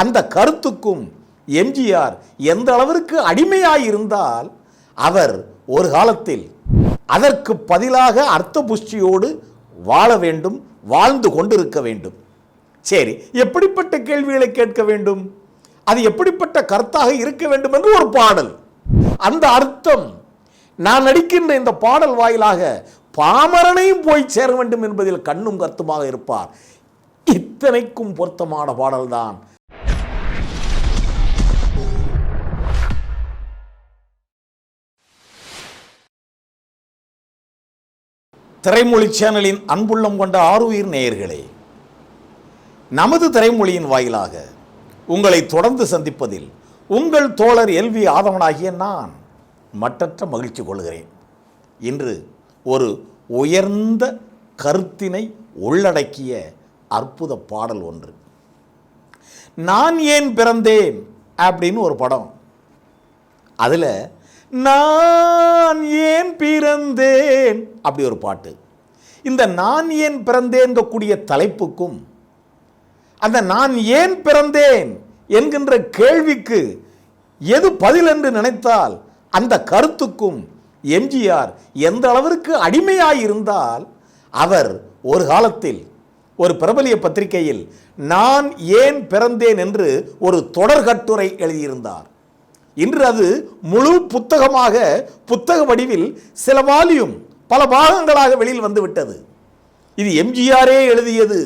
அந்த கருத்துக்கும் எம்ஜிஆர் எந்த அளவிற்கு அடிமையாய் இருந்தால் அவர் ஒரு காலத்தில் அதற்கு பதிலாக அர்த்த புஷ்டியோடு வாழ வேண்டும் வாழ்ந்து கொண்டிருக்க வேண்டும். சரி எப்படிப்பட்ட கேள்விகளை கேட்க வேண்டும்? அது எப்படிப்பட்ட கருத்தாக இருக்க வேண்டும் என்று ஒரு பாடல். அந்த அர்த்தம் நான் நடிக்கின்ற இந்த பாடல் வாயிலாக பாமரனையும் போய் சேர வேண்டும் என்பதில் கண்ணும் கருத்துமாக இருப்பார். இத்தனைக்கும் பொருத்தமான பாடல்தான். திரைமொழி சேனலின் அன்புள்ளம் கொண்ட ஆறுயிர் நேயர்களே நமது திரைமொழியின் வாயிலாக உங்களை தொடர்ந்து சந்திப்பதில் உங்கள் தோழர் எல்வி ஆதவனாகிய நான் மற்றற்ற மகிழ்ச்சி கொள்கிறேன். இன்று ஒரு உயர்ந்த கருத்தினை உள்ளடக்கிய அற்புத பாடல் ஒன்று. நான் ஏன் பிறந்தேன் அப்படின்னு ஒரு படம். அதில் நான் ஏன் பிறந்தேன்? அப்படி ஒரு பாட்டு. இந்த நான் ஏன் பிறந்தேன்கக்கூடிய தலைப்புக்கும் அந்த நான் ஏன் பிறந்தேன் என்கின்ற கேள்விக்கு எது பதில் என்று நினைத்தால் அந்த கருத்துக்கும் எம்ஜிஆர் எந்த அளவிற்கு அடிமையாயிருந்தால் அவர் ஒரு காலத்தில் ஒரு பிரபலிய பத்திரிகையில் நான் ஏன் பிறந்தேன் என்று ஒரு தொடர் கட்டுரை எழுதியிருந்தார். இன்று அது முழு புத்தகமாக புத்தக வடிவில் சில வால்யூம் பல பாகங்களாக வெளியில் வந்து விட்டது. இது எம்ஜிஆரே எழுதியது.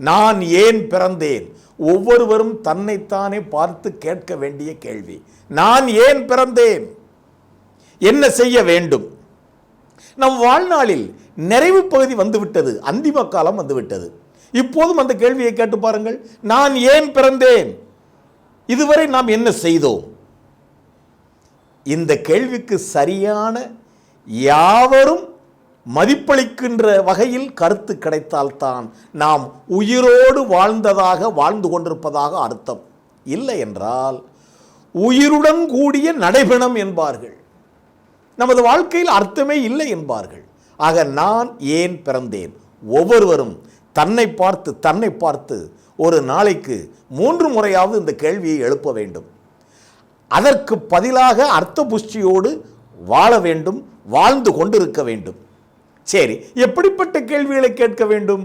நான் ஏன் பிறந்தேன்? ஒவ்வொருவரும் தன்னைத்தானே பார்த்து கேட்க வேண்டிய கேள்வி. நான் ஏன் பிறந்தேன்? என்ன செய்ய வேண்டும்? நம் வாழ்நாளில் நிறைவு பகுதி வந்துவிட்டது அந்திம காலம் வந்துவிட்டது இப்போதும் அந்த கேள்வியை கேட்டு பாருங்கள். நான் ஏன் பிறந்தேன்? இதுவரை நாம் என்ன செய்தோம்? இந்த கேள்விக்கு சரியான யாவரும் மதிப்பளிக்கின்ற வகையில் கருத்து கிடைத்தால்தான் நாம் உயிரோடு வாழ்ந்ததாக வாழ்ந்து கொண்டிருப்பதாக அர்த்தம். இல்லை என்றால் உயிருடன் கூடிய நடைபெணம் என்பார்கள். நமது வாழ்க்கையில் அர்த்தமே இல்லை என்பார்கள். ஆக நான் ஏன் பிறந்தேன்? ஒவ்வொருவரும் தன்னை பார்த்து தன்னை பார்த்து ஒரு நாளைக்கு மூன்று முறையாவது இந்த கேள்வியை எழுப்ப வேண்டும். அதற்கு பதிலாக அர்த்த புஷ்டியோடு வாழ வேண்டும் வாழ்ந்து கொண்டிருக்க வேண்டும். சரி எப்படிப்பட்ட கேள்விகளை கேட்க வேண்டும்?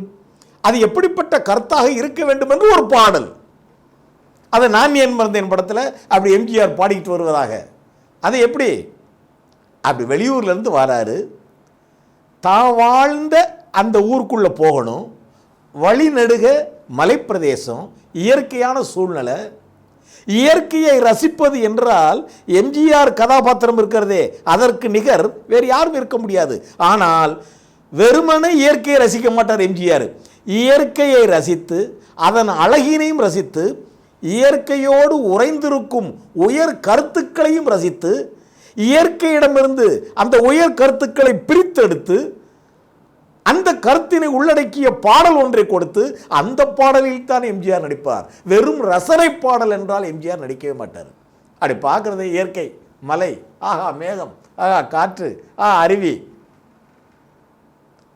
அது எப்படிப்பட்ட கருத்தாக இருக்க வேண்டும் என்று ஒரு பாடல். அதை நான் ஏன் மறந்தேன் படத்தில்? அப்படி எம்ஜிஆர் பாடிக்கிட்டு வருவதாக. அது எப்படி? அப்படி வெளியூர்லேருந்து வராரு. தான் வாழ்ந்த அந்த ஊருக்குள்ளே போகணும். வழிநடுக மலைப்பிரதேசம் இயற்கையான சூழ்நிலை. இயற்கையை ரசிப்பது என்றால் எம்ஜிஆர் கதாபாத்திரம் இருக்கிறதே அதற்கு நிகர் வேறு யாரும் இருக்க முடியாது. ஆனால் வெறுமனே இயற்கையை ரசிக்க மாட்டார் எம்ஜிஆர். இயற்கையை ரசித்து அதன் அழகினையும் ரசித்து இயற்கையோடு உறைந்திருக்கும் உயர் கருத்துக்களையும் ரசித்து இயற்கையிடமிருந்து அந்த உயர் கருத்துக்களை பிரித்தெடுத்து அந்த கருத்தினை உள்ளடக்கிய பாடல் ஒன்றை கொடுத்து அந்த பாடலில் தான் எம்ஜிஆர் நடிப்பார். வெறும் ரசனை பாடல் என்றால் எம்ஜிஆர் நடிக்கவே மாட்டார். அப்படி பார்க்குறது இயற்கை மலை ஆஹா மேகம் ஆஹா காற்று ஆ அருவி.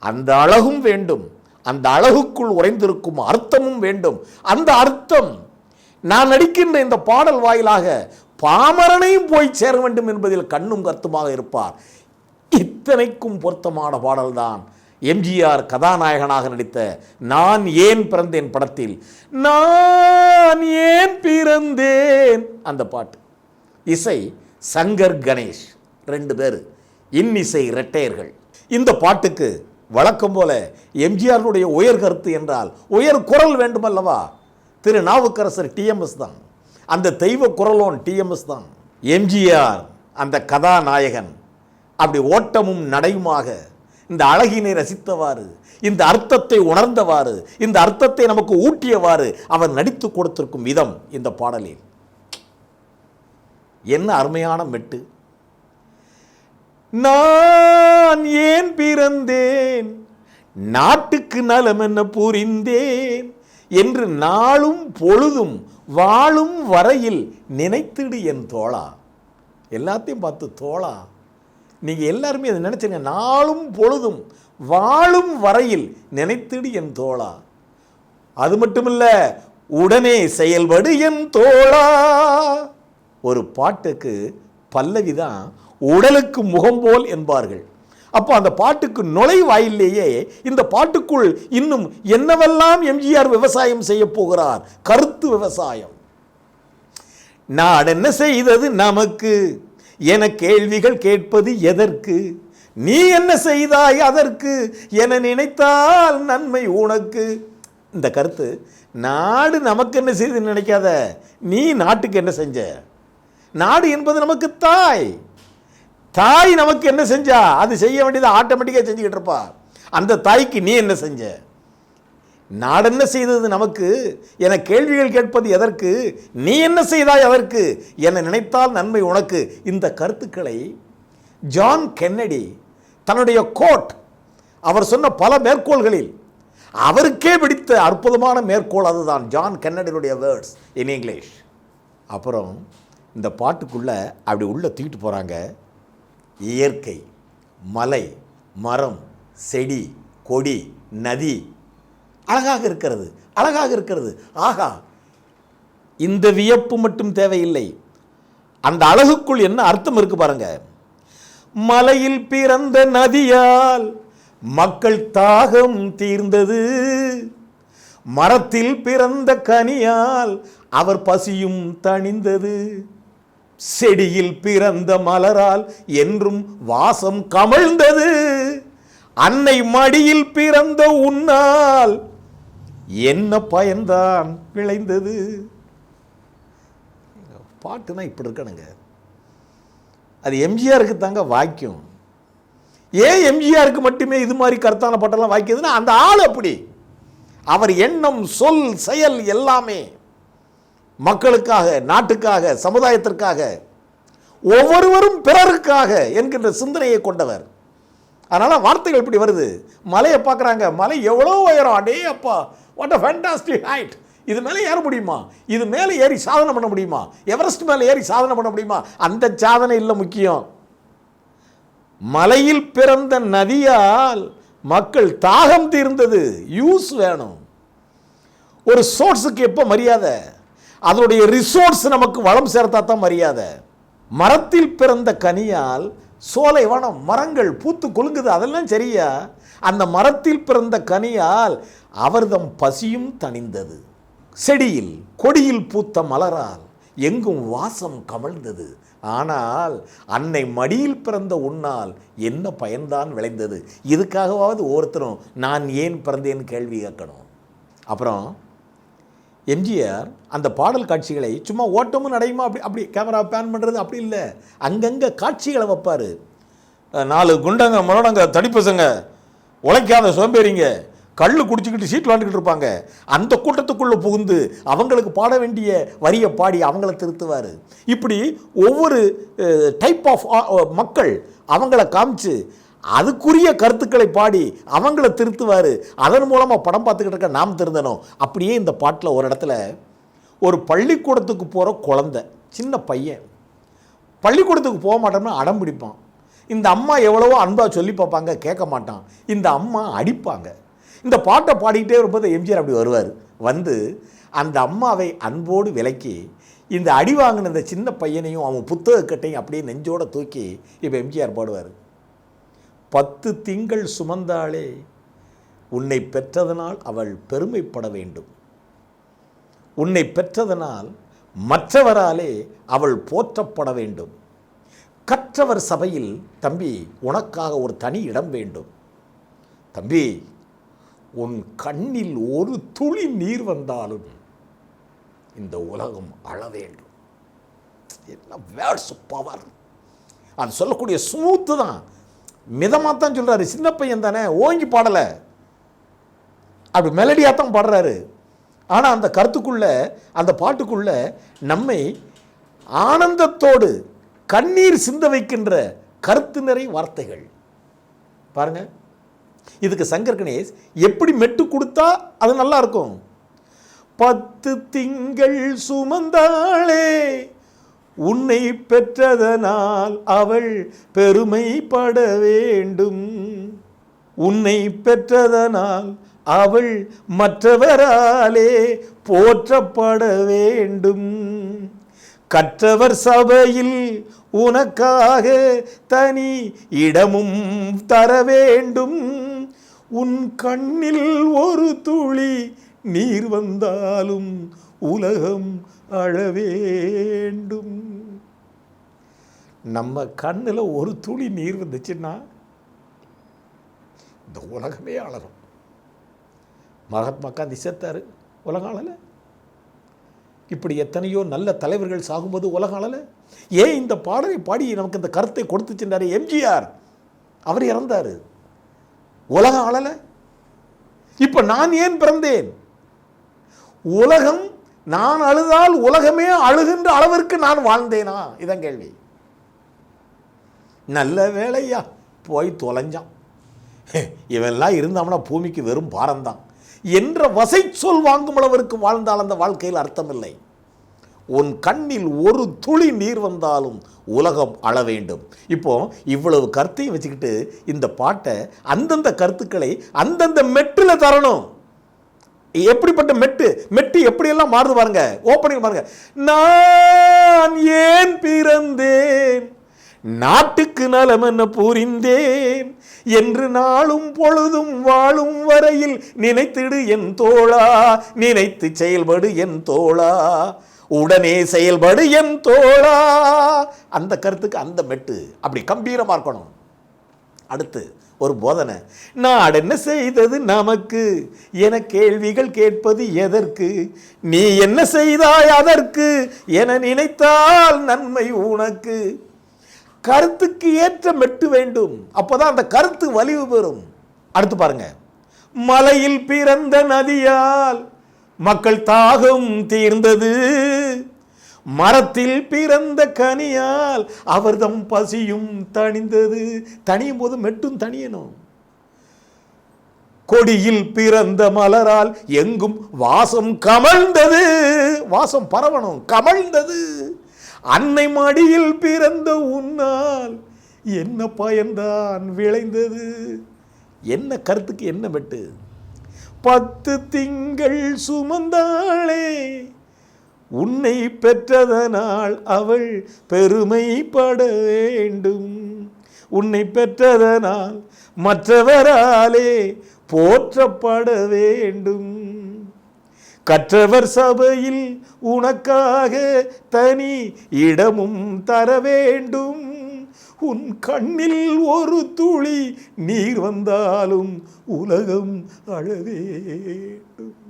அந்த அழகும் வேண்டும் அந்த அழகுக்குள் உறைந்திருக்கும் அர்த்தமும் வேண்டும். அந்த அர்த்தம் நான் நடிக்கின்ற இந்த பாடல் வாயிலாக பாமரனையும் போய் சேர வேண்டும் என்பதில் கண்ணும் கருத்துமாக இருப்பார். இத்தனைக்கும் பொருத்தமான பாடல்தான். எம்ஜிஆர் கதாநாயகனாக நடித்த நான் ஏன் பிறந்தேன் படத்தில் நான் ஏன் பிறந்தேன் அந்த பாட்டு. இசை சங்கர் கணேஷ் ரெண்டு பேர். இன்னிசை இரட்டையர்கள். இந்த பாட்டுக்கு வழக்கம் போல எம்ஜிஆருடைய உயர் கருத்து என்றால் உயர் குரல் வேண்டுமல்லவா? திரு நாவுக்கரசர் டிஎம்எஸ் தான். அந்த தெய்வ குரலோன் டிஎம்எஸ் தான். எம்ஜிஆர் அந்த கதாநாயகன். அப்படி ஓட்டமும் நடையுமாக இந்த அழகினை ரசித்தவாறு இந்த அர்த்தத்தை உணர்ந்தவாறு இந்த அர்த்தத்தை நமக்கு ஊட்டியவாறு அவர் நடித்து கொடுத்திருக்கும் விதம் இந்த பாடலில். என்ன அருமையான மெட்டு. நான் ஏன் பிறந்தேன்? நாட்டுக்கு நலம் என்ன புரிந்தேன்? என்று நாளும் பொழுதும் வாழும் வரையில் நினைத்திடு என் தோழா. எல்லாத்தையும் பார்த்து தோழா நீங்கள் எல்லாருமே அதை நினச்சிருங்க. நாளும் பொழுதும் வாழும் வரையில் நினைத்திடு என் தோழா. அது மட்டுமில்ல உடனே செயல்படு என் தோழா. ஒரு பாட்டுக்கு பல்லவி தான் உடலுக்கு முகம் போல் என்பார்கள். அப்போ அந்த பாட்டுக்கு நுழைவாயிலேயே இந்த பாட்டுக்குள் இன்னும் என்னவெல்லாம் எம்ஜிஆர் விவசாயம் செய்ய போகிறார்? கருத்து விவசாயம். நாடென்ன செய்தது நமக்கு? என கேள்விகள் கேட்பது எதற்கு? நீ என்ன செய்தாய் அதற்கு? என நினைத்தால் நன்மை உனக்கு. இந்த கருத்து நாடு நமக்கு என்ன செய்து நினைக்காத. நீ நாட்டுக்கு என்ன செஞ்ச? நாடு என்பது நமக்கு தாய். தாய் நமக்கு என்ன செஞ்சா? அது செய்ய வேண்டியதை ஆட்டோமேட்டிக்காக செஞ்சுக்கிட்டு இருப்பா. அந்த தாய்க்கு நீ என்ன செஞ்ச? நாடென்ன செய்தது நமக்கு? என கேள்விகள் கேட்பது எதற்கு? நீ என்ன செய்தாய் அதற்கு? என நினைத்தால் நன்மை உனக்கு. இந்த கருத்துக்களை ஜான் கென்னடி தன்னுடைய கோட் அவர் சொன்ன பல மேற்கோள்களில் அவருக்கே பிடித்த அற்புதமான மேற்கோள் அதுதான் ஜான் கென்னடியுடைய வேர்ட்ஸ் இன் இங்கிலீஷ். அப்புறம் இந்த பாட்டுக்குள்ளே அப்படி உள்ளே தூக்கிட்டு போகிறாங்க இயற்கை மலை மரம் செடி கொடி நதி அழகாக இருக்கிறது அழகாக இருக்கிறது. ஆகா இந்த வியப்பு மட்டும் தேவையில்லை. அந்த அழகுக்குள் என்ன அர்த்தம் இருக்கு பாருங்க. மலையில் பிறந்த நதியால் மக்கள் தாகம் தீர்ந்தது. மரத்தில் பிறந்த கனியால் அவர் பசியும் தணிந்தது. செடியில் பிறந்த மலரால் என்றும் வாசம் கமழ்ந்தது. அன்னை மடியில் பிறந்த உன்னால் என்ன பயன்தான் விளைந்தது? பாட்டுனா இப்படி இருக்கணுங்க அது எம்ஜிஆருக்கு தாங்க வாக்கியம் ஏன் எம்ஜிஆருக்கு மட்டுமே இது மாதிரி கருத்தான பாட்டெல்லாம் வாக்கியதுன்னா அந்த ஆள் அப்படி. அவர் எண்ணம் சொல் செயல் எல்லாமே மக்களுக்காக நாட்டுக்காக சமுதாயத்திற்காக ஒவ்வொருவரும் பிறருக்காக என்கின்ற சிந்தனையை கொண்டவர். அதனால் வார்த்தைகள் இப்படி வருது. மலையை பார்க்குறாங்க. மலை எவ்வளோ உயரம்? அடே அப்பா வாட் அ ஃபேண்டாஸ்டிக் ஹைட் இது மேலே ஏற முடியுமா? இது மேலே ஏறி சாதனை பண்ண முடியுமா? எவரெஸ்ட் மேலே ஏறி சாதனை பண்ண முடியுமா? அந்த சாதனை இல்லை முக்கியம். மலையில் பிறந்த நதியால் மக்கள் தாகம் தீர்ந்தது. யூஸ் வேணும். ஒரு சோர்ஸுக்கு எப்போ மரியாதை? அதனுடைய ரிசோர்ஸ் நமக்கு வளம் சேர்த்தா தான் மரியாதை. மரத்தில் பிறந்த கனியால் சோலை வனம் மரங்கள் பூத்து கொழுங்குது அதெல்லாம் சரியா? அந்த மரத்தில் பிறந்த கனியால் அவர்தம் பசியும் தணிந்தது. செடியில் கொடியில் பூத்த மலரால் எங்கும் வாசம் கமழ்ந்தது. ஆனால் அன்னை மடியில் பிறந்த உன்னால் என்ன பயன்தான் விளைந்தது? இதுக்காகவாவது ஒவ்வொருத்தரும் நான் ஏன் பிறந்தேன்னு கேள்வி கேட்கணும். அப்புறம் எம்ஜிஆர் அந்த பாடல் காட்சிகளை சும்மா ஓட்டமும் நடையுமா? அப்படி அப்படி கேமரா பேன் பண்ணுறது அப்படி இல்லை. அங்கங்கே காட்சிகளை வைப்பார். நாலு குண்டங்க முரடங்க தடிப்பசங்க. உழைக்காத சோம்பேறிங்க. கல் குடிச்சிக்கிட்டு சீட் விளாண்டுக்கிட்டு இருப்பாங்க. அந்த கூட்டத்துக்குள்ளே புகுந்து அவங்களுக்கு பாட வேண்டிய வரியை பாடி அவங்கள திருத்துவார். இப்படி ஒவ்வொரு டைப் ஆஃப் மக்கள் அவங்கள காமிச்சு அதுக்குரிய கருத்துக்களை பாடி அவங்கள திருத்துவார். அதன் மூலமாக படம் பார்த்துக்கிட்டு இருக்க நாம் திருந்தணும். அப்படியே இந்த பாட்டில் ஒரு இடத்துல ஒரு பள்ளிக்கூடத்துக்கு போகிற குழந்த சின்ன பையன் பள்ளிக்கூடத்துக்கு போக மாட்டோம்னா அடம் பிடிப்பான். இந்த அம்மா எவ்வளவோ அன்பாக சொல்லி பார்ப்பாங்க கேட்க மாட்டான். இந்த அம்மா அடிப்பாங்க. இந்த பாட்டை பாடிக்கிட்டே இருப்பது எம்ஜிஆர் அப்படி வருவார். வந்து அந்த அம்மாவை அன்போடு விலக்கி இந்த அடி வாங்கின இந்த சின்ன பையனையும் அவன் புத்தகக்கட்டையும் அப்படியே நெஞ்சோடு தூக்கி இப்போ எம்ஜிஆர் பாடுவார். பத்து திங்கள் சுமந்தாளே உன்னை பெற்றதனால் அவள் பெருமைப்பட வேண்டும். உன்னை பெற்றதனால் மற்றவராலே அவள் போற்றப்பட வேண்டும். கற்றவர் சபையில் தம்பி உனக்காக ஒரு தனி இடம் வேண்டும். தம்பி உன் கண்ணில் ஒரு துளி நீர் வந்தாலும் இந்த உலகம் அழ வேண்டும். என்ன வேர்ட்ஸ் பவர். அது சொல்லக்கூடிய ஸ்மூத்து தான். மிதமாக தான் சொல்கிறாரு சின்ன பையன் தானே ஓங்கி பாடலை. அப்படி மெலடியாக தான் பாடுறாரு. ஆனால் அந்த கருத்துக்குள்ளே அந்த பாட்டுக்குள்ளே நம்மை ஆனந்தத்தோடு கண்ணீர் சிந்த வைக்கின்ற கருத்து நிறை வார்த்தைகள். பாருங்க. இதுக்கு சங்கர் கணேஷ் எப்படி மெட்டு கொடுத்தா அது நல்லா இருக்கும். பத்து திங்கள் சுமந்தாளே உன்னை பெற்றதனால் அவள் பெருமைப்பட வேண்டும். உன்னை பெற்றதனால் அவள் மற்றவராலே போற்றப்பட வேண்டும். கற்றவர் சபையில் உனக்காக தனி இடமும் தர வேண்டும். உன் கண்ணில் ஒரு துளி நீர் வந்தாலும் உலகம் அழ வேண்டும். நம்ம கண்ணில் ஒரு துளி நீர் வந்துச்சுன்னா இந்த உலகமே அழகும். மகாத்மா காந்தி செத்தாரு உலகம் அழல இப்படி எத்தனையோ நல்ல தலைவர்கள் சாகும்போது உலகம் அழல ஏன் இந்த பாடலை பாடி நமக்கு இந்த கருத்தை கொடுத்து சென்றாரு எம்ஜிஆர்? அவர் இறந்தார். உலகம் அழல. இப்போ நான் ஏன் பிறந்தேன்? உலகம் நான் அழுதால் உலகமே அழுகின்ற அளவிற்கு நான் வாழ்ந்தேனா? இதான் கேள்வி. நல்ல வேலையா போய் தொலைஞ்சான். இவெல்லாம் இருந்தாம்னா பூமிக்கு வெறும் பாரம்தான். என்ற வசை சொல் வாங்கும் அளவிற்கு வாழ்ந்தால் அந்த வாழ்க்கையில் அர்த்தமில்லை. உன் கண்ணில் ஒரு துளி நீர் வந்தாலும் உலகம் அழ வேண்டும். இப்போ இவ்வளவு கருத்தையும் வச்சுக்கிட்டு இந்த பாட்டை அந்தந்த கருத்துக்களை அந்தந்த மெட்டில் தரணும். எப்படிப்பட்ட மெட்டு? மெட்டு எப்படியெல்லாம் மாறுது பாருங்க. ஓப்பனிங் பாருங்க. நான் ஏன் பிறந்தேன்? நாட்டுக்கு நலம் என்ன புரிந்தேன். என்று நாளும் பொழுதும் வாழும் வரையில் நினைத்திடு என் தோழா. நினைத்து செயல்படு என் தோழா. உடனே செயல்படு என் தோழா. அந்த கருத்துக்கு அந்த மெட்டு. அப்படி கம்பீரமாக இருக்கணும். அடுத்து ஒரு போதனை. நாடு என்ன செய்தது நமக்கு? என கேள்விகள் கேட்பது எதற்கு? நீ என்ன செய்தாய் அதற்கு? என நினைத்தால் நன்மை உனக்கு. கருத்துக்கு ஏற்ற மெட்டு வேண்டும். அப்போதான் அந்த கருத்து வலிவு பெறும். அடுத்து பாருங்க. மலையில் பிறந்த நதியால் மக்கள் தாகம் தீர்ந்தது. மரத்தில் பிறந்த கனியால் அவர்தம் பசியும் தணிந்தது. தனியும் போது மெட்டும் தணியணும். கொடியில் பிறந்த மலரால் எங்கும் வாசம் கமழ்ந்தது. வாசம் பரவணும் கமழ்ந்தது. அன்னை மடியில் பிறந்த உன்னால் என்ன பயன்தான் விளைந்தது? என்ன கருத்துக்கு என்ன மெட்டு? பத்து திங்கள் சுமந்தாளே உன்னை பெற்றதனால் அவள் பெருமைப்பட வேண்டும். உன்னை பெற்றதனால் மற்றவராலே போற்றப்பட வேண்டும். கற்றவர் சபையில் உனக்காக தனி இடமும் தர வேண்டும். உன் கண்ணில் ஒரு துளி நீர் வந்தாலும் உலகம் அழவேண்டும்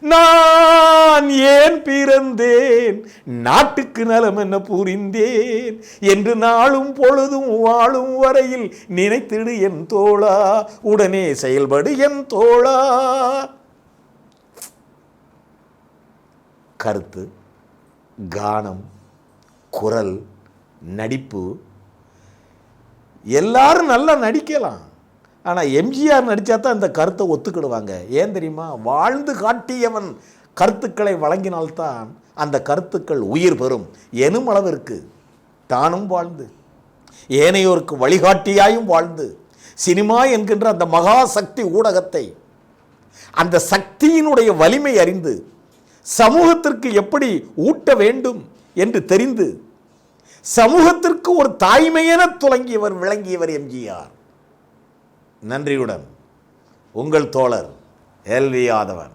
நான் ஏன் பிறந்தேன்? நாட்டுக்கு நலம் என்ன புரிந்தேன்? என்று நாளும் பொழுதும் வாழும் வரையில் நினைத்திடு என் தோழா. உடனே செயல்படு என் தோழா. கருத்து கானம் குரல் நடிப்பு. எல்லாரும் நல்லா நடிக்கலாம். ஆனால் எம்ஜிஆர் நடித்தா தான் இந்த கருத்தை ஒத்துக்கிடுவாங்க. ஏன் தெரியுமா? வாழ்ந்து காட்டியவன் கருத்துக்களை வழங்கினால்தான் அந்த கருத்துக்கள் உயிர் பெறும். எனும் அளவிற்கு தானும் வாழ்ந்து ஏனையோருக்கு வழிகாட்டியாயும் வாழ்ந்து சினிமா என்கின்ற அந்த மகா சக்தி ஊடகத்தை அந்த சக்தியினுடைய வலிமை அறிந்து சமூகத்திற்கு எப்படி ஊட்ட வேண்டும் என்று தெரிந்து சமூகத்திற்கு ஒரு தாய்மையென துலங்கியவர் விளங்கியவர் எம்ஜிஆர். நன்றியுடன் உங்கள் தோழர் எல்வி யாதவன்.